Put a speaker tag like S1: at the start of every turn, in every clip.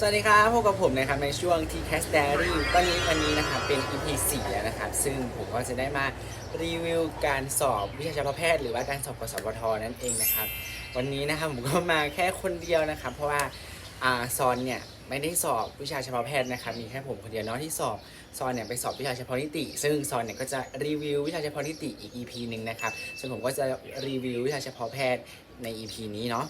S1: สวัสดีครับพบกับผมนะครับในช่วง t c a s t Diary ตอนนี้วันนี้นะครับเป็น EP 4แล้วนะครับ ซึ่งผมก็จะได้มารีวิวการสอบวิชาชีวแพทย์ หรือว่าการสอบกสวทนั่นเองนะครับ วันนี้นะครับผมก็มาแค่คนเดียวนะครับ เพราะว่าอ่าซอนเนี่ยไม่ได้สอบวิชาเฉพาะแพทย์นะครับ มีแค่ผมคนเดียวเนาะที่สอบซอนเนี่ยไปสอบวิชาเฉพาะนิติ ซึ่งซอนเนี่ยก็จะรีวิววิชาเฉพาะนิติอีก EP หนึ่งนะครับ ส่วนผมก็จะรีวิววิชาเฉพาะแพทย์ใน EP นี้เนาะ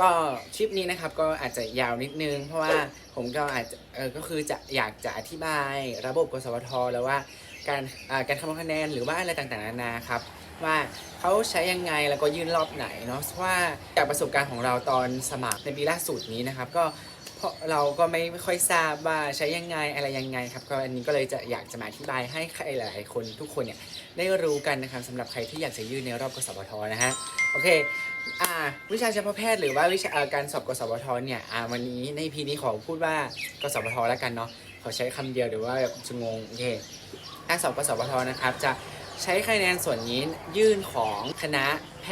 S1: ก็คลิปนี้นะครับก็อาจจะยาวนิดนึง เพราะว่าผมก็อาจจะเออก็คือจะอยากจะอธิบายระบบกสวทแล้วว่าการการคำนวณคะแนนหรือว่าอะไรต่างๆนานาครับว่าเขาใช้ยังไงแล้วก็ยื่นรอบไหนเนาะเพราะว่าจากประสบการณ์ของเราตอนสมัครในปีล่าสุดนี้นะครับ ก็เราก็ไม่ไม่ค่อยทราบว่าใช้ยังไงอะไรยังไงครับก็อันนี้ก็เลยจะอยากจะมาอธิบายให้ใครหลาย ๆ คนทุกคนเนี่ยได้รู้กันนะครับสำหรับใครที่อยากจะยื่นในรอบกสวทนะฮะโอเค อ่าวิชาเฉพาะแพทย์หรือว่าวิชาการสอบกสวทเนี่ยอ่าวันนี้ในพีนี้ขอพูดว่ากสวทแล้วกันเนาะขอใช้คำเดียวเดี๋ยวว่าแบบจะงงโอเคการสอบกสวทนะครับ จะใช้คะแนนส่วนนี้ยื่นของคณะแพ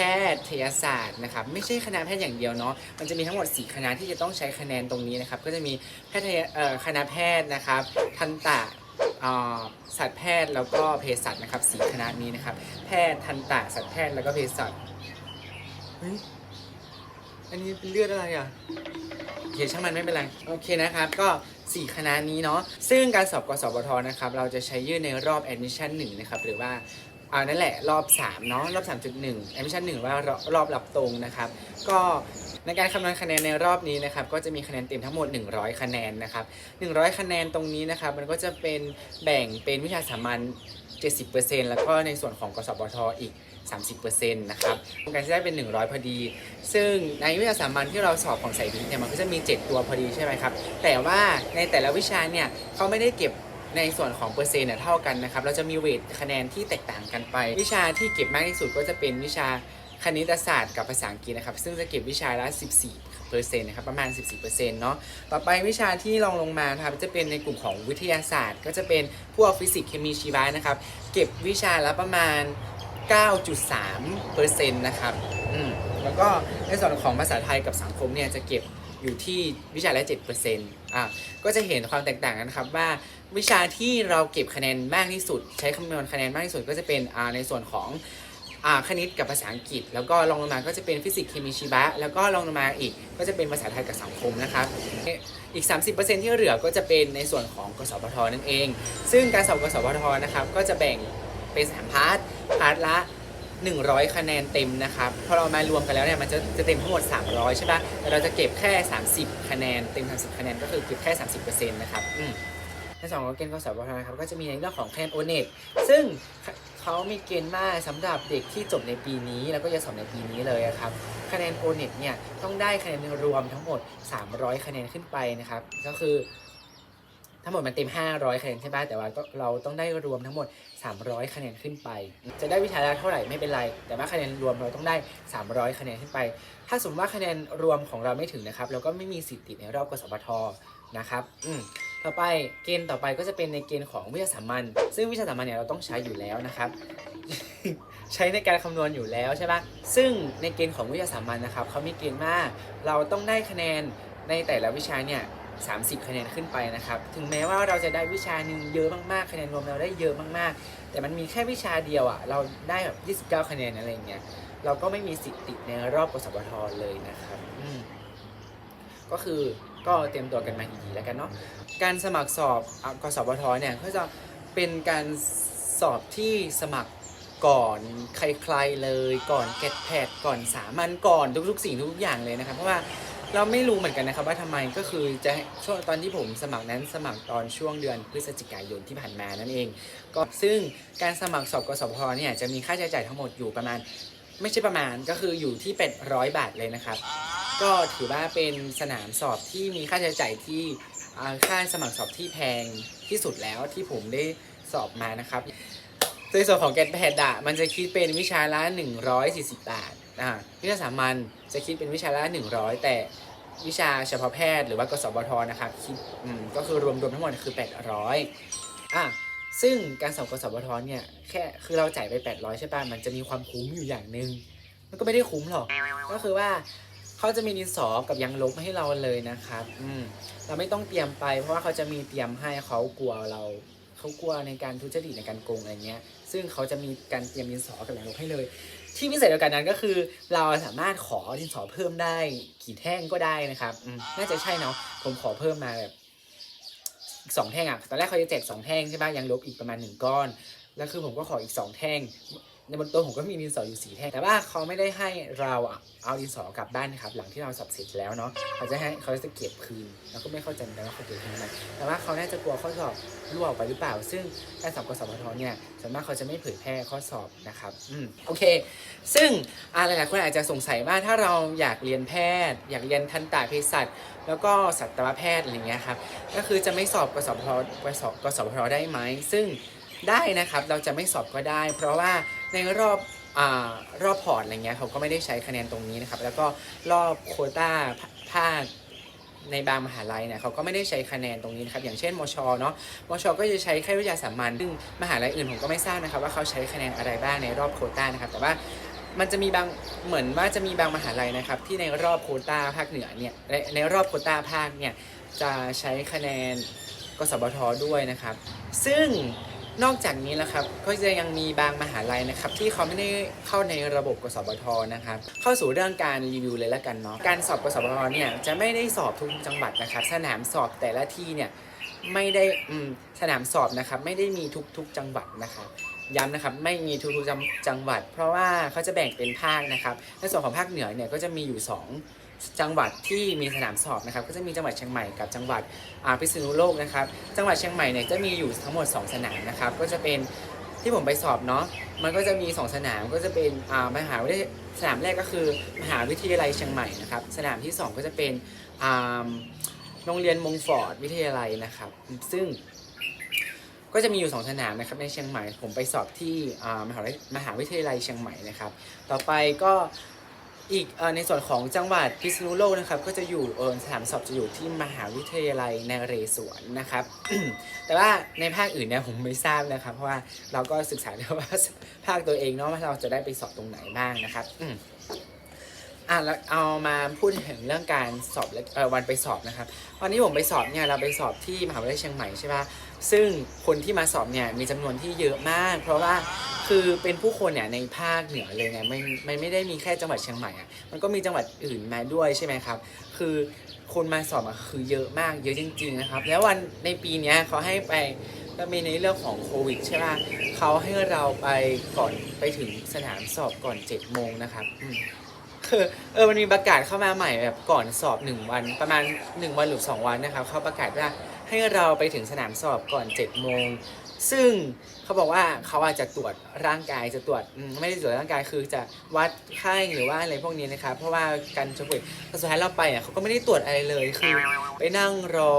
S1: ทยศาสตร์นะครับไม่ใช่คณะแพทย์อย่างเดียวเนาะมันจะมีทั้งหมด 4 คณะที่จะต้องใช้คะแนนตรงนี้นะครับ ก็จะมีแพทยเอ่อคณะแพทย์นะครับทันตะอ่าสัตวแพทย์แล้วก็เภสัชนะครับสี่คณะนี้นะครับ แพทย์ทันตะสัตวแพทย์แล้วก็เภสัช ฮ้ย อันนี้เป็นเลือดอะไรอะโอเคช่างมันไม่เป็นไร โอเคนะครับ ก็ 4 คณะนี้เนาะ ซึ่งการสอบกสบทนะครับ เราจะใช้ยื่นในรอบ admission 1 นะครับ หรือว่าอ่านั่นแหละ รอบ 3 เนาะ รอบ 3.1 admission 1 ว่ารอบรอบรับตรงนะครับ ก็ในการคำนวณคะแนนในรอบนี้นะครับ ก็จะมีคะแนนเต็มทั้งหมด 100 คะแนนนะครับ 100 คะแนนตรงนี้นะครับ มันก็จะเป็นแบ่งเป็นวิชาสามัญ70%แล้วก็ในส่วนของกสบทอีก 30%นะครับการจะได้เป็น 100 พอดี ซึ่งในวิชาสามัญที่เราสอบของสายวิทย์เนี่ยมันก็จะมี 7 ตัวพอดีใช่ไหมครับ แต่ว่าในแต่ละวิชาเนี่ยเขาไม่ได้เก็บในส่วนของเปอร์เซ็นต์เนี่ยเท่ากันนะครับ เราจะมีเวทคะแนนที่แตกต่างกันไป วิชาที่เก็บมากที่สุดก็จะเป็นวิชาคณิตศาสตร์กับภาษาอังกฤษนะครับ ซึ่งจะเก็บวิชาละ 14เปอร์เซ็นต์นะครับ ประมาณ 14%เนาะ ต่อไปวิชาที่รองลงมาครับ จะเป็นในกลุ่มของวิทยาศาสตร์ ก็จะเป็นพวกฟิสิกส์ เคมี ชีวะนะครับ เก็บวิชาละประมาณ 9.3%นะครับอืมแล้วก็ในส่วนของภาษาไทยกับสังคมเนี่ยจะเก็บอยู่ที่วิชาละ7%อะก็จะเห็นความแตกต่างกันครับว่าวิชาที่เราเก็บคะแนนมากที่สุด ใช้คำนวณคะแนนมากที่สุดก็จะเป็นอ่าในส่วนของอ่าคณิตกับภาษาอังกฤษ แล้วก็รองลงมาก็จะเป็นฟิสิกส์เคมีชีวะแล้วก็รองลงมาอีกก็จะเป็นภาษาไทยกับสังคมนะครับอีก 30%ที่เหลือก็จะเป็นในส่วนของกสพทนั่นเอง ซึ่งการสอบกสพทนะครับก็จะแบ่ง เป็นสามพาร์ทพาร์ทละ 100 คะแนนเต็มนะครับพอเรามารวมกันแล้วเนี่ยมันจะจะเต็มทั้งหมด 300 ใช่ปะแต่เราจะเก็บแค่ 30 คะแนนเต็ม 30 คะแนนก็คือเก็บแค่ 30%นะครับอืมในส่วนของเกณฑ์กสพทนะครับก็จะมีในเรื่องของคะแนนโอเน็ตซึ่งเขามีเกณฑ์มาสำหรับเด็กที่จบในปีนี้ แล้วก็จะสอบในปีนี้เลยครับคะแนนโอเน็ตเนี่ยต้องได้คะแนนรวมทั้งหมด 300 คะแนนขึ้นไปนะครับก็คือ ทั้งหมดมันเต็ม 500คะแนนใช่ไหมแต่ว่าก็เราต้องได้รวมทั้งหมด 300 คะแนนขึ้นไป จะได้วิชาละเท่าไหร่ไม่เป็นไร แต่ว่าคะแนนรวมเราต้องได้ 300 คะแนนขึ้นไป ถ้าสมมติว่าคะแนนรวมของเราไม่ถึงนะครับ เราก็ไม่มีสิทธิ์ติดในรอบกสพทนะครับอืมต่อไปเกณฑ์ต่อไปก็จะเป็นในเกณฑ์ของวิชาสามัญซึ่งวิชาสามัญเนี่ยเราต้องใช้อยู่แล้วนะครับ ใช้ในการคำนวณอยู่แล้วใช่ปะซึ่งในเกณฑ์ของวิชาสามัญนะครับเขามีเกณฑ์ว่าเราต้องได้คะแนนในแต่ละวิชาเนี่ย 30 คะแนนขึ้นไปนะครับ ถึงแม้ว่าเราจะได้วิชาหนึ่งเยอะมากๆ คะแนนรวมเราได้เยอะมากๆ แต่มันมีแค่วิชาเดียวอะ เราได้แบบ 29 คะแนนอะไรเงี้ย เราก็ไม่มีสิทธิ์ติดในรอบกสบทเลยนะครับ ก็คือก็เตรียมตัวกันมาดีๆแล้วกันเนาะ การสมัครสอบกสบทเนี่ยก็จะเป็นการสอบที่สมัครก่อนใครๆเลย ก่อนแกดแพดก่อนสามัญก่อนทุกๆ สิ่งทุกอย่างเลยนะครับ เพราะว่า เราไม่รู้เหมือนกันนะครับว่าทำไมก็คือจะช่วงตอนที่ผมสมัครนั้นสมัครตอนช่วงเดือนพฤศจิกายนที่ผ่านมานั่นเอง ก็ซึ่งการสมัครสอบกสบทเนี่ยจะมีค่าใช้จ่ายทั้งหมดอยู่ประมาณ ไม่ใช่ประมาณก็คืออยู่ที่800บาทเลยนะครับ ก็ถือว่าเป็นสนามสอบที่มีค่าใช้จ่ายที่ค่าสมัครสอบที่แพงที่สุดแล้วที่ผมได้สอบมานะครับในส่วนของแกนแพดอะมันจะคิดเป็นวิชาละ140 บาทอ่าวิชาสามัญจะคิดเป็นวิชาละ100 แต่ วิชาเฉพาะแพทย์หรือว่ากสบทนะครับคิดก็คือรวมรวมทั้งหมดคือ 800อะซึ่งการสอบกสบทเนี่ยแค่คือเราจ่ายไป 800 ใช่ป่ะมันจะมีความคุ้มอยู่อย่างหนึ่งมันก็ไม่ได้คุ้มหรอก ก็คือว่าเขาจะมีดินสอกับยางลบให้เราเลยนะครับอืมเราไม่ต้องเตรียมไป เพราะว่าเขาจะมีเตรียมให้เขากลัวเราเขากลัวในการทุจริตในการโกงอะไรเงี้ย ซึ่งเขาจะมีการเตรียมดินสอกับยางลบให้เลย ที่พิเศษเดียวกันนั้นก็คือ เราสามารถขอดินสอเพิ่มได้กี่แท่งก็ได้นะครับน่าจะใช่เนาะผมขอเพิ่มมาแบบอีกสองแท่งอะตอนแรกเขาจะแจกสองแท่งใช่ปะยังลบอีกประมาณหนึ่งก้อน แล้วคือผมก็ขออีกสองแท่ง ในบนโต๊ะผมก็มีดินสออยู่สีแท่งแต่ว่าเขาไม่ได้ให้เราเอาดินสอกลับบ้านนะครับหลังที่เราสอบเสร็จแล้วเนาะเขาจะให้เขาจะเก็บคืนแล้วก็ไม่เข้าใจเหมือนกันว่าเขาเก็บคืนทำไมแต่ว่าเขาน่าจะกลัวข้อสอบรั่วออกไปหรือเปล่า ซึ่งการสอบกสพทเนี่ยส่วนมากเขาจะไม่เผยแพร่ข้อสอบนะครับอืมโอเค ซึ่งอ่าหลายๆคนอาจจะสงสัยว่าถ้าเราอยากเรียนแพทย์ อยากเรียนทันตเภสัชแล้วก็สัตวแพทย์อะไรเงี้ยครับก็คือจะไม่สอบกสพทกสกสพทได้ไหมซึ่งได้นะครับเราจะไม่สอบก็ได้ เพราะว่า ในรอบอารอบพอร์ตอะไรเงี้ยเขาก็ไม่ได้ใช้คะแนนตรงนี้นะครับ แล้วก็รอบโคต้าภาคในบางมหาลัยเนี่ยเขาก็ไม่ได้ใช้คะแนนตรงนี้นะครับอย่างเช่นมชเนาะมชก็จะใช้แค่วิทยาสามัญซึ่งมหาลัยอื่นผมก็ไม่ทราบนะครับว่าเขาใช้คะแนนอะไรบ้างในรอบโคต้านะครับ แต่ว่ามันจะมีบางเหมือนว่าจะมีบางมหาลัยนะครับ ที่ในรอบโคต้าภาคเหนือเนี่ยในในรอบโคต้าภาคเนี่ยจะใช้คะแนนกสบทด้วยนะครับ ซึ่ง นอกจากนี้แล้วครับก็จะยังมีบางมหาลัยนะครับที่เขาไม่ได้เข้าในระบบกสบทนะครับเข้าสู่เรื่องการรีวิวเลยละกันเนาะการสอบกสบทเนี่ยจะไม่ได้สอบทุกจังหวัดนะครับ สนามสอบแต่ละที่เนี่ยไม่ได้สนามสอบนะครับไม่ได้มีทุกๆจังหวัดนะครับย้ำนะครับไม่มีทุกๆจังจังหวัด เพราะว่าเขาจะแบ่งเป็นภาคนะครับในส่วนของภาคเหนือเนี่ยก็จะมีอยู่ 2 จังหวัดที่มีสนามสอบนะครับก็จะมีจังหวัดเชียงใหม่กับจังหวัดพิษณุโลกนะครับจังหวัดเชียงใหม่เนี่ยจะมีอยู่ทั้งหมด 2 สนามนะครับก็จะเป็นที่ผมไปสอบเนาะมันก็จะมี 2 สนามก็จะเป็นมหาวิทยาลัยสนามแรกก็คือมหาวิทยาลัยเชียงใหม่นะครับสนามที่ 2 ก็จะเป็นโรงเรียนมงฟอร์ดวิทยาลัยนะครับ ซึ่งก็จะมีอยู่ 2 สนามนะครับในเชียงใหม่ ผมไปสอบที่มหามหาวิทยาลัยเชียงใหม่นะครับ ต่อไปก็ อีกในส่วนของจังหวัดพิษณุโลกนะครับ ก็จะอยู่เออสถานสอบจะอยู่ที่มหาวิทยาลัยนเรศวรนะครับ แต่ว่าในภาคอื่นเนี่ยผมไม่ทราบนะครับ เพราะว่าเราก็ศึกษาได้ว่าภาคตัวเองเนาะว่าเราจะได้ไปสอบตรงไหนบ้างนะครับอะแล้วเอามาพูดถึงเรื่องการสอบและวันไปสอบนะครับ วันที่ผมไปสอบเนี่ยเราไปสอบที่มหาวิทยาลัยเชียงใหม่ใช่ปะ ซึ่งคนที่มาสอบเนี่ยมีจำนวนที่เยอะมาก เพราะว่าคือเป็นผู้คนเนี่ยในภาคเหนือเลยเนี่ยไม่ไม่ไม่ได้มีแค่จังหวัดเชียงใหม่อะมันก็มีจังหวัดอื่นมาด้วยใช่ไหมครับ คือคนมาสอบอะคือเยอะมากเยอะจริง ๆ นะครับ แล้ววันในปีนี้เขาให้ไปก็มีในเรื่องของโควิดใช่ปะเขาให้เราไปก่อนไปถึงสนามสอบก่อน7จ็ดโมงนะครับคือเออมันมีประกาศเข้ามาใหม่แบบก่อนสอบ 1 วันประมาณ 1 วันหรือ2วันนะครับเขาประกาศว่า ให้เราไปถึงสนามสอบก่อน7จ็ดโมง ซึ่งเขาบอกว่าเขาอาจจะตรวจร่างกายจะตรวจไม่ได้ตรวจร่างกายคือจะวัดไข้หรือว่าอะไรพวกนี้นะครับ เพราะว่าการชกมวยแต่สุดท้ายเราไปอะเขาก็ไม่ได้ตรวจอะไรเลยคือไปนั่งรอ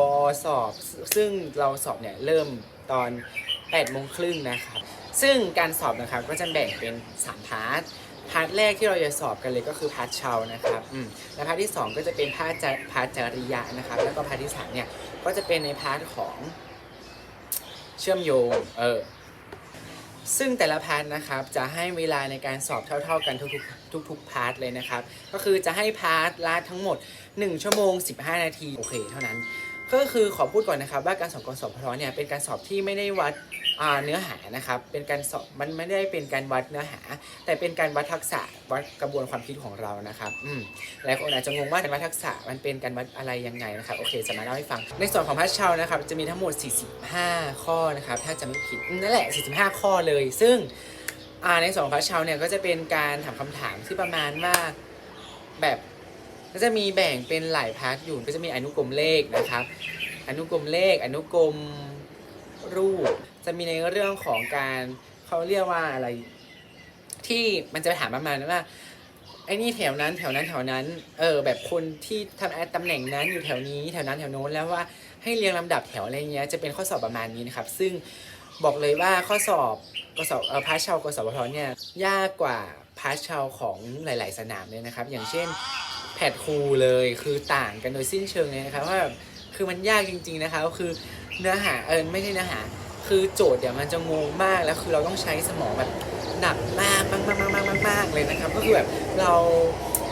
S1: สอบ ซึ่งเราสอบเนี่ยเริ่มตอน8ปดโมงครึ่งนะครับ ซึ่งการสอบนะครับก็จะแบ่งเป็น3พาร์ทพาร์ทแรกที่เราจะสอบกันเลยก็คือพาร์ทเชานะครับอืมและพาร์ทที่ 2 ก็จะเป็นพาร์ทจพาร์ทจริยะนะครับ แล้วก็พาร์ทที่3เนี่ย ก็จะเป็นในพาร์ทของเชื่อมโยง เออ ซึ่งแต่ละพาร์ทนะครับ จะให้เวลาในการสอบเท่า ๆ กันทุกๆทุกๆพาร์ทเลยนะครับ ก็คือจะให้พาร์ทละทั้งหมด 1 ชั่วโมง 15 นาที โอเค เท่านั้น ก็คือขอพูดก่อนนะครับ ว่าการสอบกสพทเนี่ยเป็นการสอบที่ไม่ได้วัดเนื้อหานะครับ เป็นการสอบมันไม่ได้เป็นการวัดเนื้อหา แต่เป็นการวัดทักษะวัดกระบวนความคิดของเรานะครับอืมหลายคนอาจจะงงว่าการวัดทักษะมันเป็นการวัดอะไรยังไงนะครับโอเคจะมาเล่าให้ฟัง ในส่วนของพัชเชานะครับจะมีทั้งหมด 45 ข้อนะครับถ้าจะไม่ผิดนั่นแหละ 45 ข้อเลย ซึ่งในส่วนของพัชเชาเนี่ยก็จะเป็นการถามคำถามที่ประมาณว่าแบบ ก็จะมีแบ่งเป็นหลายพาร์ทอยู่ ก็จะมีอนุกรมเลขนะครับ อนุกรมเลข อนุกรมรูป จะมีในเรื่องของการเขาเรียกว่าอะไร ที่มันจะถามประมาณว่าไอ้นี่แถวนั้นแถวนั้นแถวนั้น เออ แบบคนที่ทำตำแหน่งนั้นอยู่แถวนี้แถวนั้นแถวโน้นแล้วว่าให้เรียงลำดับแถวอะไรเงี้ยจะเป็นข้อสอบประมาณนี้นะครับ ซึ่งบอกเลยว่าข้อสอบกสอบเออพาร์ทเชาวกสบทเนี่ยยากกว่าพาร์ทเชาวของหลาย ๆ สนามเลยนะครับ อย่างเช่น แพทครูเลยคือต่างกันโดยสิ้นเชิงเลยนะครับว่าแบบคือมันยากจริง ๆนะคะก็คือเนื้อหาเออไม่ใช่เนื้อหา คือโจทย์เดี๋ยวมันจะงงมากแล้วคือเราต้องใช้สมองแบบหนักมากมากมากมากมากมากเลยนะครับก็คือแบบเรา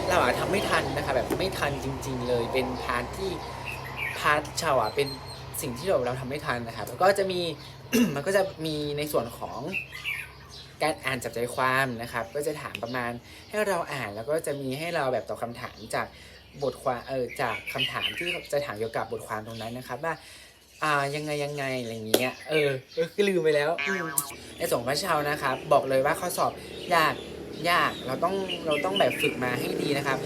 S1: เราอะทำไม่ทันนะคะแบบไม่ทันจริง ๆ เลยเป็นพาร์ทที่พาร์ทชาวอะเป็นสิ่งที่เราเราทำไม่ทันนะครับแล้วก็จะมีมันก็จะมีในส่วนของ การอ่านจับใจความนะครับ ก็จะถามประมาณให้เราอ่านแล้วก็จะมีให้เราแบบตอบคำถามจากบทความเออจากคำถามที่จะถามเกี่ยวกับบทความตรงนั้นนะครับว่าอ่ายังไงยังไงอะไรอย่างเงี้ยเออเออลืมไปแล้วอืมในส่วนของพระเชานะครับ บอกเลยว่าข้อสอบยากยากเราต้องเราต้องแบบฝึกมาให้ดีนะครับ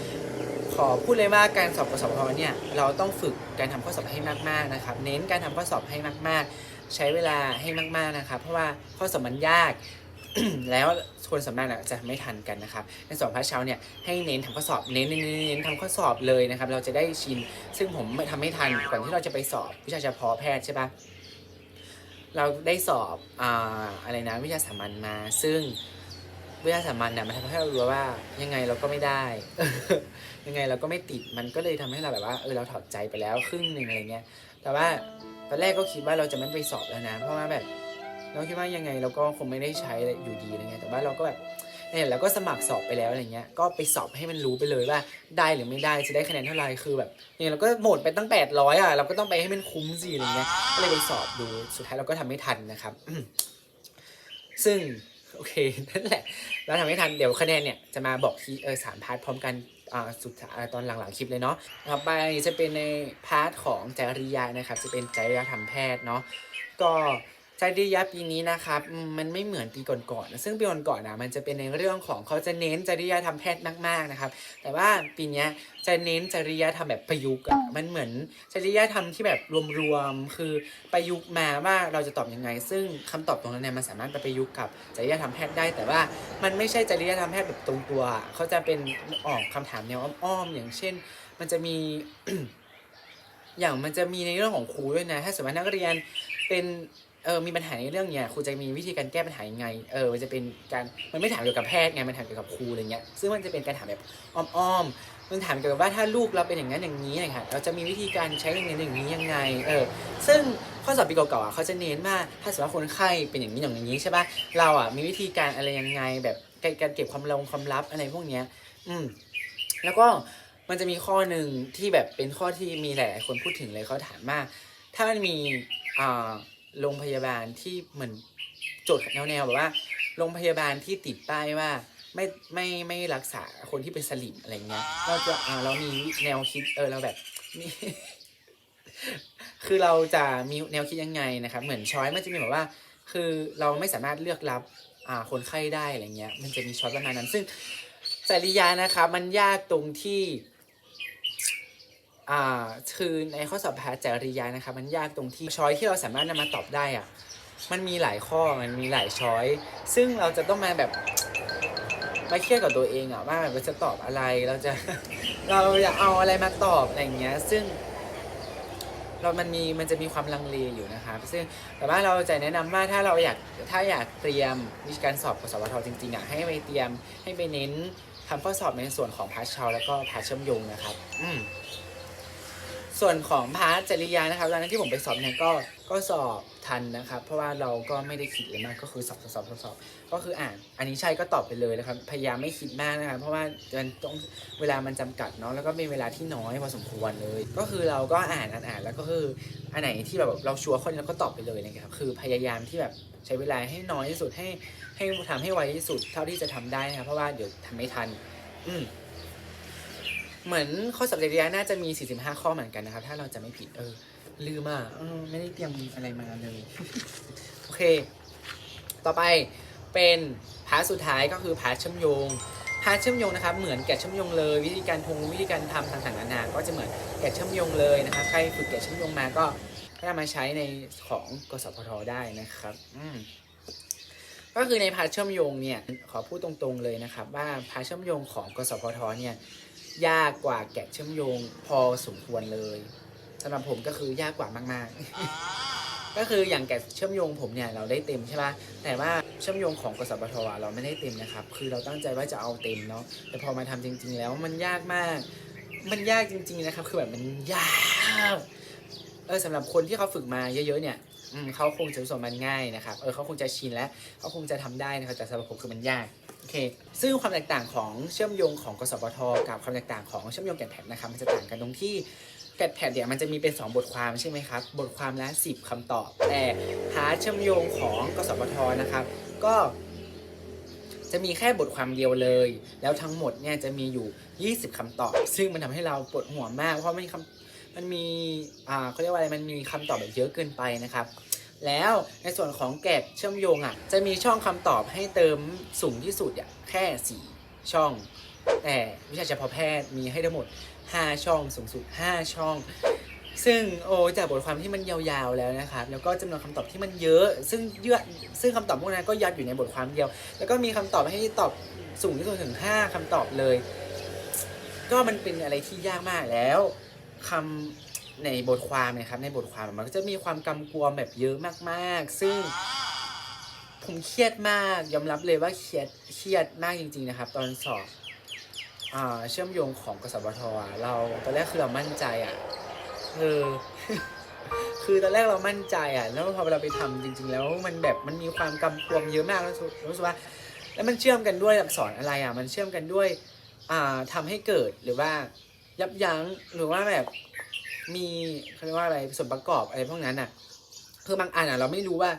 S1: ขอพูดเลยว่าการสอบกสพเนี่ยเราต้องฝึกการทำข้อสอบให้มากๆนะครับ เน้นการทำข้อสอบให้มากๆ ใช้เวลาให้มากๆนะครับ เพราะว่าข้อสอบมันยาก แล้วคนสำนักจะไม่ทันกันนะครับ ในสอบพระเช้าเนี่ยให้เน้นทำข้อสอบเน้นเน้นเน้นทำข้อสอบเลยนะครับ เราจะได้ชิน ซึ่งผมไม่ทำไม่ทันก่อนที่เราจะไปสอบวิชาเฉพาะแพทย์ใช่ปะเราได้สอบอ่าอะไรนะวิชาสามัญมา ซึ่งวิชาสามัญเนี่ยมันทำให้เรารู้ว่ายังไงเราก็ไม่ได้ ยังไงเราก็ไม่ติดมันก็เลยทำให้เราแบบว่าเออเราถอดใจไปแล้วครึ่งหนึ่งอะไรเงี้ยแต่ว่าตอนแรกก็คิดว่าเราจะไม่ไปสอบแล้วนะ เพราะว่าแบบ เราคิดว่ายังไงเราก็คงไม่ได้ใช้อยู่ดีอะไรเงี้ยแต่ว่าเราก็แบบเนี่ยเราก็สมัครสอบไปแล้วอะไรเงี้ยก็ไปสอบให้มันรู้ไปเลยว่าได้หรือไม่ได้จะได้คะแนนเท่าไหร่คือแบบเนี่ยเราก็หมดไปตั้ง 800อะเราก็ต้องไปให้มันคุ้มสิอะไรเงี้ยก็เลยไปสอบดูสุดท้ายเราก็ทำไม่ทันนะครับ ซึ่งโอเคนั่นแหละเราทำไม่ทันเดี๋ยวคะแนนเนี่ยจะมาบอกทีเออสามพาร์ทพร้อมกันอ่าสุดตอนหลังๆคลิปเลยเนาะต่อไปจะเป็นในพาร์ทของจริยานะครับ จะเป็นจริยธรรมแพทย์เนาะก็ จริยาปีนี้นะครับอืมมันไม่เหมือนปีก่อนๆนะซึ่งปีก่อนๆนะมันจะเป็นในเรื่องของเขาจะเน้นจริยธรรมแพทย์มากๆนะครับ แต่ว่าปีเนี้ยจะเน้นจริยธรรมแบบประยุกต์อะมันเหมือนจริยธรรมที่แบบรวมๆคือประยุกต์มาว่าเราจะตอบยังไง ซึ่งคำตอบตรงนั้นเนี่ยมันสามารถไปประยุกต์กับจริยธรรมแพทย์ได้ แต่ว่ามันไม่ใช่จริยธรรมแพทย์แบบตรงตัว เขาจะเป็นออกคำถามแนวอ้อมๆอย่างเช่น มันจะมีอย่างมันจะมีในเรื่องของครูด้วยนะ ถ้าสมมตินักเรียนเป็น เออมีปัญหาในเรื่องเนี้ยครูจะมีวิธีการแก้ปัญหายังไงเออมันจะเป็นการมันไม่ถามเกี่ยวกับแพทย์ไงมันถามเกี่ยวกับครูอะไรเงี้ยซึ่งมันจะเป็นการถามแบบอ้อมๆมันถามเกี่ยวกับว่าถ้าลูกเราเป็นอย่างนั้นอย่างนี้นะคะเราจะมีวิธีการใช้อย่างนี้อย่างนี้ยังไงเออซึ่งข้อสอบปีเก่าๆอะเขาจะเน้นว่าถ้าสมมติว่าคนไข้เป็นอย่างนี้อย่างนี้ใช่ป่ะเราอะมีวิธีการอะไรยังไงแบบการเก็บความลับความลับอะไรพวกเนี้ยอืมแล้วก็มันจะมีข้อหนึ่งที่แบบเป็นข้อที่มีหลายๆคนพูดถึงเลยเขาถามว่าถ้ามันมีอ่า โรงพยาบาลที่เหมือนโจทย์แนวๆแบบว่าโรงพยาบาลที่ติดป้ายว่าไม่ไม่ไม่รักษาคนที่เป็นสลิมอะไรเงี้ย เราจะอ่าเรามีแนวคิดเออเราแบบมีคือเราจะมีแนวคิดยังไงนะครับ เหมือนช้อยมันจะมีแบบว่า คือเราไม่สามารถเลือกรับอ่าคนไข้ได้อะไรเงี้ย มันจะมีช้อยประมาณนั้น ซึ่งจริยานะครับมันยากตรงที่ อ่าคือในข้อสอบพาจริยานะครับมันยากตรงที่ช้อยที่เราสามารถนำมาตอบได้อะมันมีหลายข้อมันมีหลายช้อยซึ่งเราจะต้องมาแบบมาเครียดกับตัวเองอะว่าแบบเราจะตอบอะไรเราจะเราจะเอาอะไรมาตอบอะไรอย่างเงี้ย ซึ่งเรามันมีมันจะมีความลังเลอยู่นะครับซึ่งแต่ว่าเราจะแนะนำว่าถ้าเราอยากถ้าอยากเตรียมวิชาการสอบกสวทจริงๆอะให้ไปเตรียมให้ไปเน้นทำข้อสอบในส่วนของพาร์ทเชาแล้วก็พาร์ทเชื่อมโยงนะครับ อืม ส่วนของพาร์ทจริยานะครับตอนนั้นที่ผมไปสอบเนี่ยก็ก็สอบทันนะครับ เพราะว่าเราก็ไม่ได้คิดเลยมากก็คือสอบสอบสอบสอบก็คืออ่าน อันนี้ใช่ก็ตอบไปเลยนะครับ พยายามไม่คิดมากนะครับ เพราะว่ามันต้องเวลามันจำกัดเนาะแล้วก็เป็นเวลาที่น้อยพอสมควรเลย ก็คือเราก็อ่านอ่านอ่านแล้วก็คืออันไหนที่แบบเราชัวร์ข้อนี้เราก็ตอบไปเลยนะครับ คือพยายามที่แบบใช้เวลาให้น้อยที่สุดให้ให้ทำให้ไวที่สุดเท่าที่จะทำได้นะครับเพราะว่าเดี๋ยวทำไม่ทัน อืม เหมือนข้อสอบจริยาน่าจะมี 45 ข้อเหมือนกันนะครับ ถ้าเราจะไม่ผิดเออ ลืมอะเออไม่ได้เตรียมอะไรมาเลย โอเค ต่อไปเป็นพาร์ทสุดท้ายก็คือพาร์ทเชื่อมโยงพาร์ทเชื่อมโยงนะครับ เหมือนแกะเชื่อมโยงเลย วิธีการทงวิธีการทำต่างๆนานาก็จะเหมือนแกะเชื่อมโยงเลยนะครับใครฝึกแกะเชื่อมโยงมาก็ก็นำมาใช้ในของกสพทได้นะครับ อืมก็คือในพาร์ทเชื่อมโยงเนี่ยขอพูดตรงๆเลยนะครับ ว่าพาร์ทเชื่อมโยงของกสพทเนี่ย ยากกว่าแกะเชื่อมโยงพอสมควรเลยสำหรับผมก็คือยากกว่ามากๆ ก็คืออย่างแกะเชื่อมโยงผมเนี่ยเราได้เต็มใช่ปะแต่ว่าเชื่อมโยงของกสปทเราไม่ได้เต็มนะครับ คือเราตั้งใจว่าจะเอาเต็มเนาะแต่พอมาทำจริง ๆ แล้วมันยากมาก มันยากจริง ๆนะครับ คือแบบมันยากเออสำหรับคนที่เขาฝึกมาเยอะๆเนี่ยเขาคงจะสึกมันง่ายนะครับ เออเขาคงจะชินแล้วเขาคงจะทำได้นะครับแต่สำหรับผมคือมันยาก อเคซึ่งความแตกต่างของเชื่อมโยงของกสพทกับความแตกต่างของเชื่อมโยงแกดแพดนะครับมันจะต่างกันตรงที่แกดแพดเนี่ยมันจะมีเป็น 2 บทความใช่ไหมครับ บทความละ10คำตอบ แต่พาเชื่อมโยงของกสพทนะครับ ก็จะมีแค่บทความเดียวเลย แล้วทั้งหมดเนี่ยจะมีอยู่ 20คำตอบ ซึ่งมันทำให้เราปวดหัวมาก เพราะมันมีคำมันมีอ่าเขาเรียกว่าอะไรมันมีคำตอบแบบเยอะเกินไปนะครับ แล้วในส่วนของแกดเชื่อมโยงอะจะมีช่องคำตอบให้เติมสูงที่สุดอะแค่4ช่อง แต่วิชาเฉพาะแพทย์มีให้ทั้งหมด 5 ช่องสูงสุด 5 ช่อง ซึ่งโอ้จากบทความที่มันยาวๆแล้วนะครับแล้วก็จำนวนคำตอบที่มันเยอะ ซึ่งเยอะซึ่งคำตอบพวกนั้นก็ยัดอยู่ในบทความเดียว แล้วก็มีคำตอบให้ตอบสูงที่สุดถึง 5คำตอบเลย ก็มันเป็นอะไรที่ยากมากแล้วคำ ในบทความนะครับในบทความมันก็จะมีความกำกวมแบบเยอะมากๆ ซึ่งผมเครียดมากยอมรับเลยว่าเครียดเครียดมากจริง ๆนะครับ ตอนสอบอเชื่อมโยงของกสพทเราตอนแรกคือเรามั่นใจอะเออคือตอนแรกเรามั่นใจอะ แล้วพอเราไปทำจริง ๆ แล้วมันแบบมันมีความกำกวมเยอะมากแล้วรู้สึกว่า แล้วมันเชื่อมกันด้วยอักษรอะไรอะ มันเชื่อมกันด้วย อ่าทำให้เกิดหรือว่ายับยั้งหรือว่าแบบ มีเขาเรียกว่าอะไรส่วนประกอบอะไรพวกนั้นอะคือบางอันอะเราไม่รู้ว่า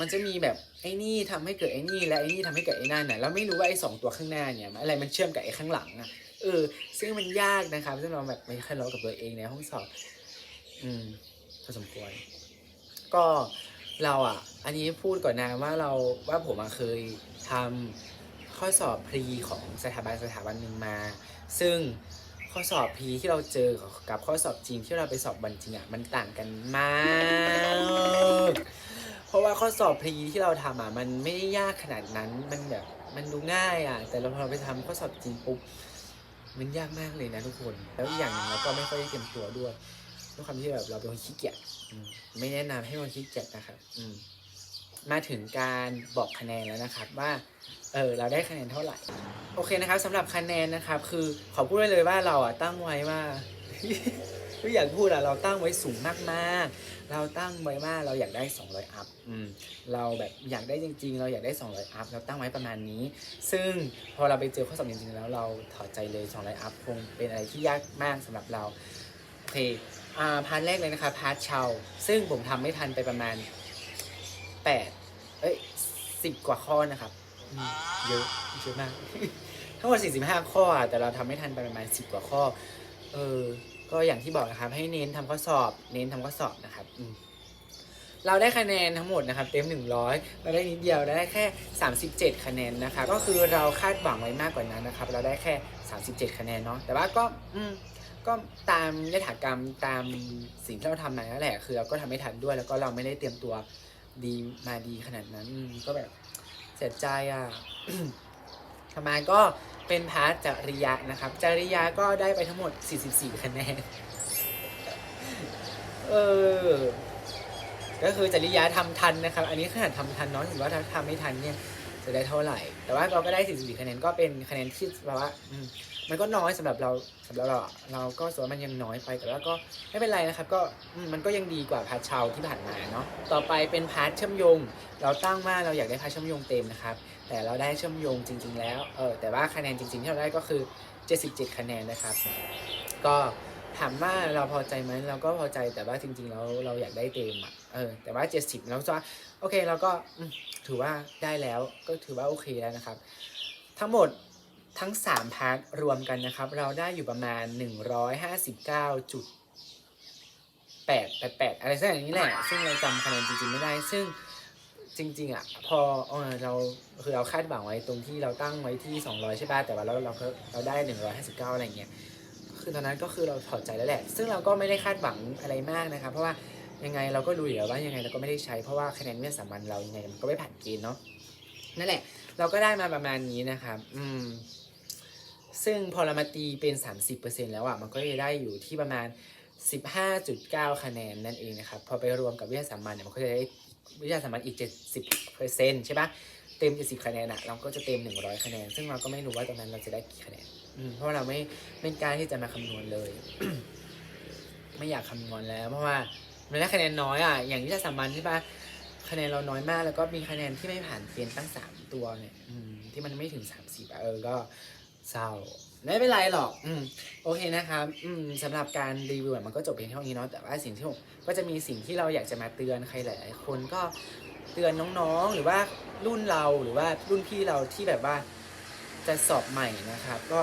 S1: มันจะมีแบบไอ้นี่ทำให้เกิดไอ้นี่และไอ้นี่ทำให้เกิดไอ้นั่นน่ะเราไม่รู้ว่าไอ้สองตัวข้างหน้าเนี่ยอะไรมันเชื่อมกับไอ้ข้างหลังอะเออซึ่งมันยากนะครับซึ่งเราแบบไม่ค่อยรู้กับตัวเองในห้องสอบ อืมพอสมควร ก็เราอะ อันนี้พูดก่อนนะว่าเราว่าผมเคยทำข้อสอบพรีของสถาบันสถาบันหนึ่งมา ซึ่ง ข้อสอบพรีที่เราเจอกับข้อสอบจริงที่เราไปสอบวันจริงอะมันต่างกันมาก เพราะว่าข้อสอบพรีที่เราทำอะมันไม่ได้ยากขนาดนั้นมันแบบมันดูง่ายอะแต่เราพอเราไปทำข้อสอบจริงปุ๊บมันยากมากเลยนะทุกคน แล้วอีกอย่างหนึงเราก็ไม่ค่อยได้เตรียมตัวด้วยด้วยความที่แบบเราเป็นคนขี้เกียจอืมไม่แนะนำให้คนขี้เกียจนะครับ อืม มาถึงการบอกคะแนนแล้วนะครับว่า เออเราได้คะแนนเท่าไหร่ โอเคนะครับสำหรับคะแนนนะครับ คือขอพูดไว้เลยว่าเราอะตั้งไว้ว่า ไม่อยากพูดอะเราตั้งไว้สูงมากๆ เราตั้งไว้ว่าเราอยากได้ 200 อัพอืมเราแบบอยากได้จริง ๆ เราอยากได้ 200 อัพเราตั้งไว้ประมาณนี้ ซึ่งพอเราไปเจอข้อสอบจริงๆแล้วเราถอดใจเลย 200 อัพคงเป็นอะไรที่ยากมากสำหรับเราโอเคอ่าพาร์ทแรกเลยนะครับพาร์ทเชาซึ่งผมทำไม่ทันไปประมาณ 8 เอ้ยสิบกว่าข้อนะครับ เยอะเยอะมาก ทั้งหมด 45 ข้ออะแต่เราทำไม่ทันไปประมาณ 10 กว่าข้อ เออ ก็อย่างที่บอกนะครับ ให้เน้นทำข้อสอบ เน้นทำข้อสอบนะครับอืมเราได้คะแนนทั้งหมดนะครับ เต็ม 100 เราได้นิดเดียวเราได้แค่ 37 คะแนนนะครับก็คือเราคาดหวังไว้มากกว่านั้นนะครับ เราได้แค่ 37 คะแนนเนาะ แต่ว่าก็อืมก็ตามยถากรรมตามสิ่งที่เราทำมาแล้วแหละ คือเราก็ทำไม่ทันด้วย แล้วก็เราไม่ได้เตรียมตัวดีมาดีขนาดนั้นอืมก็แบบ เสียใจอะทำไมาก็เป็นพาร์ทจริยะนะครับ จริยะก็ได้ไปทั้งหมด 44 คะแนน เออ ก็คือจริยะทำทันนะครับ อันนี้ขนาดทำทันเนาะถือว่าถ้าทำไม่ทันเนี่ยจะได้เท่าไหร่ แต่ว่าเราก็ได้ 44 คะแนนก็เป็นคะแนนที่แบบว่า มันก็น้อยสำหรับเราสำหรับเราเราก็สึกว่ามันยังน้อยไปแต่ว่าก็ไม่เป็นไรนะครับ ก็มันก็ยังดีกว่าพาร์ทเชาที่ผ่านมาเนาะต่อไปเป็นพาร์ทเชื่อมโยง เราตั้งว่าเราอยากได้พาร์ทเชื่อมโยงเต็มนะครับ แต่เราได้เชื่อมโยงจริง ๆ แล้วเออแต่ว่าคะแนนจริง ๆ ที่เราได้ก็คือ 77 คะแนนนะครับ ก็ถามว่าเราพอใจไหมเราก็พอใจแต่ว่าจริง ๆ แล้วเราอยากได้เต็มอะเออแต่ว่า 70เราก็ว่าโอเคเราก็ถือว่าได้แล้วก็ถือว่าโอเคแล้วนะครับ ทั้งหมด ทั้ง 3 พาร์ทรวมกันนะครับ เราได้อยู่ประมาณ 159จุดแปดแปดแปดอะไรสักอย่างนี้แหละ ซึ่งเราจำคะแนนจริงๆไม่ได้ ซึ่งจริง ๆอะพอเออเราคือเราคาดหวังไว้ตรงที่เราตั้งไว้ที่ 200 ใช่ป่ะแต่ว่าเราเราเราได้ 159 อะไรอย่างเงี้ยคือตอนนั้นก็คือเราถอดใจแล้วแหละ ซึ่งเราก็ไม่ได้คาดหวังอะไรมากนะครับ เพราะว่ายังไงเราก็รู้อยู่แล้วว่ายังไงเราก็ไม่ได้ใช้เพราะว่าคะแนนเวทสามัญเรายังไงมันก็ไม่ผ่านเกณฑ์เนาะนั่นแหละ เราก็ได้มาประมาณนี้นะครับ อืม ซึ่งพอเรามาตีเป็น 30%แล้วอะมันก็จะได้อยู่ที่ประมาณ 15.9 คะแนนนั่นเองนะครับ พอไปรวมกับวิทยาสามัญเนี่ยมันก็จะได้วิทยาสามัญอีก 70%ใช่ปะเต็ม 70 คะแนนอะเราก็จะเต็ม 100 คะแนน ซึ่งเราก็ไม่รู้ว่าตรงนั้นเราจะได้กี่คะแนนเพราะว่าเราไม่ไม่กล้าที่จะมาคำนวณเลย ไม่อยากคำนวณแล้ว เพราะว่ามันได้คะแนนน้อยอะอย่างวิทยาสามัญใช่ปะคะแนนเราน้อยมากแล้วก็มีคะแนนที่ไม่ผ่านเกณฑ์ตั้งสามตัวเนี่ยที่มันไม่ถึง 30อะเออก็ เศร้าไม่เป็นไรหรอก อืม โอเคนะครับ อืมสำหรับการรีวิวมันก็จบเพียงเท่านี้เนาะ แต่ว่าสิ่งที่ผมก็จะมีสิ่งที่เราอยากจะมาเตือนใครหลายๆคนก็เตือนน้องๆ หรือว่ารุ่นเราหรือว่ารุ่นพี่เราที่แบบว่าจะสอบใหม่นะครับ ก็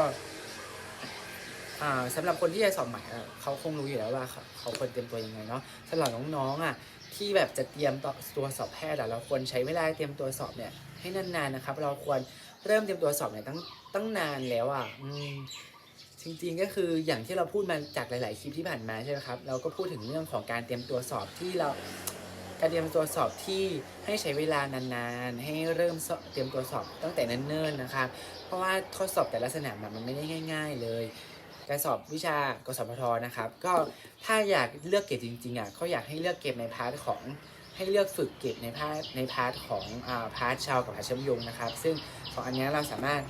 S1: อ่าสำหรับคนที่จะสอบใหม่เขาคงรู้อยู่แล้วว่าเขาควรเตรียมตัวยังไงเนาะสำหรับน้องๆอะที่แบบจะเตรียมตัวสอบแพทย์เราควรใช้เวลาเตรียมตัวสอบเนี่ยให้นานๆนะครับ เราควร เริ่มเตรียมตัวสอบเนี่ยตั้งตั้งนานแล้วอะอืมจริงๆก็คืออย่างที่เราพูดมาจากหลาย ๆ คลิปที่ผ่านมาใช่ไหมครับ เราก็พูดถึงเรื่องของการเตรียมตัวสอบที่เราการเตรียมตัวสอบที่ให้ใช้เวลานานๆ ให้เริ่มเตรียมตัวสอบตั้งแต่เนิ่นๆนะครับ เพราะว่าข้อสอบแต่ละสนามมันไม่ได้ง่าย ๆ เลยการสอบวิชากสพทนะครับ ก็ถ้าอยากเลือกเก็บจริงๆอะเขาอยากให้เลือกเก็บในพาร์ทของ ให้เลือกฝึกเก็บในพาร์ทในพาร์ทของอ่าพาร์ทชาวกับพาร์ทเชื่อมโยงนะครับ ซึ่งของอันนี้เราสามารถ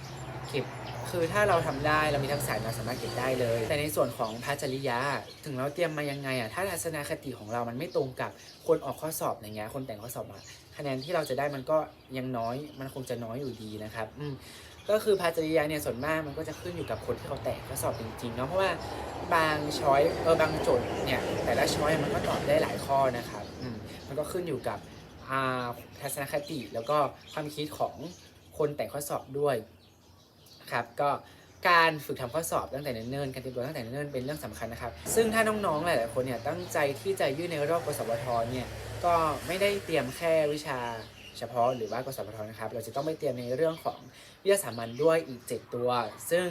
S1: เก็บคือถ้าเราทำได้เรามีทักษะเราสามารถเก็บได้เลย แต่ในส่วนของพาร์ทจริยาถึงเราเตรียมมายังไงอะถ้าทัศนคติของเรามันไม่ตรงกับคนออกข้อสอบอย่างเงี้ยคนแต่งข้อสอบมาคะแนนที่เราจะได้มันก็ยังน้อยมันคงจะน้อยอยู่ดีนะครับอืมก็คือพาจริยาเนี่ยส่วนมากมันก็จะขึ้นอยู่กับคนที่เขาแตกข้อสอบจริงๆเนาะเพราะว่าบางช้อยเออบางโจทย์เนี่ยแต่ละช้อยมันก็ตอบได้หลายข้อนะครับ มันก็ขึ้นอยู่กับทัศนคติแล้วก็ความคิดของคนแต่งข้อสอบด้วยครับก็การฝึกทำข้อสอบตั้งแต่เนิ่นๆการเตรียมตัวตั้งแต่เนิ่นๆเป็นเรื่องสำคัญนะครับ ซึ่งถ้าน้องๆหลายๆคนเนี่ยตั้งใจที่จะยื่นในรอบกสวทเนี่ยก็ไม่ได้เตรียมแค่วิชาเฉพาะหรือว่ากสวทนะครับ เราจะต้องไปเตรียมในเรื่องของวิทยาสามัญด้วยอีก 7 ตัว ซึ่ง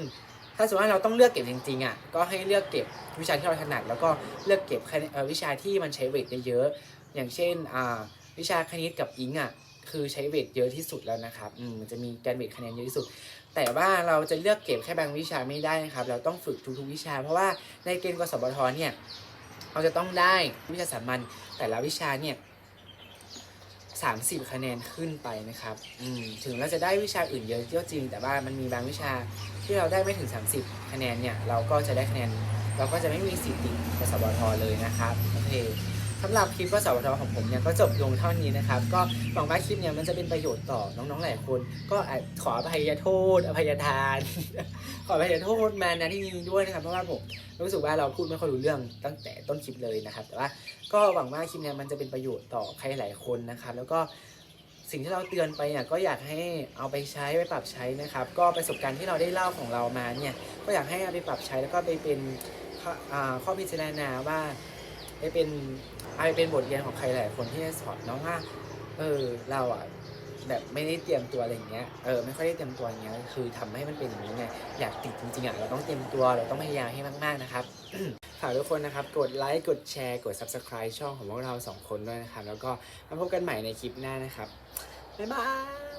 S1: ถ้าสมมติว่าเราต้องเลือกเก็บจริงๆอะก็ให้เลือกเก็บวิชาที่เราถนัด แล้วก็เลือกเก็บวิชาที่มันใช้เวทเยอะ อย่างเช่นวิชาคณิตกับอิงอะคือใช้เวทเยอะที่สุดแล้วนะครับมันจะมีการเวทคะแนนเยอะที่สุด แต่ว่าเราจะเลือกเก็บแค่บางวิชาไม่ได้นะครับ เราต้องฝึกทุกๆวิชา เพราะว่าในเกณฑ์กสบทเนี่ยเราจะต้องได้วิชาสามัญแต่ละวิชาเนี่ย30คะแนนขึ้นไปนะครับ อืม ถึงเราจะได้วิชาอื่นเยอะก็จริง แต่ว่ามันมีบางวิชาที่เราได้ไม่ถึง30คะแนนเนี่ย เราก็จะได้คะแนน เราก็จะไม่มีสิทธิ์ติดกสบทเลยนะครับ โอเค สำหรับคลิปกสบทของผมเนี่ยก็จบลงเท่านี้นะครับ ก็หวังว่าคลิปเนี่ยมันจะเป็นประโยชน์ต่อน้องๆหลายคน ก็ขออภัยโทษ อภัยทาน ขออภัยโทษมานะที่นี้ด้วยนะครับเพราะว่าผมรู้สึกว่าเราพูดไม่ค่อยรู้เรื่องตั้งแต่ต้นคลิปเลยนะครับ แต่ว่าก็หวังว่าคลิปเนี้ยมันจะเป็นประโยชน์ต่อใครหลายคนนะครับ แล้วก็สิ่งที่เราเตือนไปเนี่ยก็อยากให้เอาไปใช้ไปปรับใช้นะครับ ก็ประสบการณ์ที่เราได้เล่าของเรามาเนี่ยก็อยากให้เอาไปปรับใช้แล้วก็ไปเป็นข้อพิจารณาว่าไปเป็น อาไปเป็นบทเรียนของใครหลายคนที่จะสอนน้องว่าเออเราอะแบบไม่ได้เตรียมตัวอะไรเงี้ย เออไม่ค่อยได้เตรียมตัวอย่างเงี้ย คือทำให้มันเป็นอย่างนี้ไงอยากติดจริงๆอะเราต้องเตรียมตัวเราต้องพยายามให้มากๆนะครับฝากทุกคนนะครับ กดไลค์ กดแชร์ กด Subscribe ช่องของพวกเราสองคนด้วยนะครับ แล้วก็มาพบกันใหม่ในคลิปหน้านะครับ บ๊ายบาย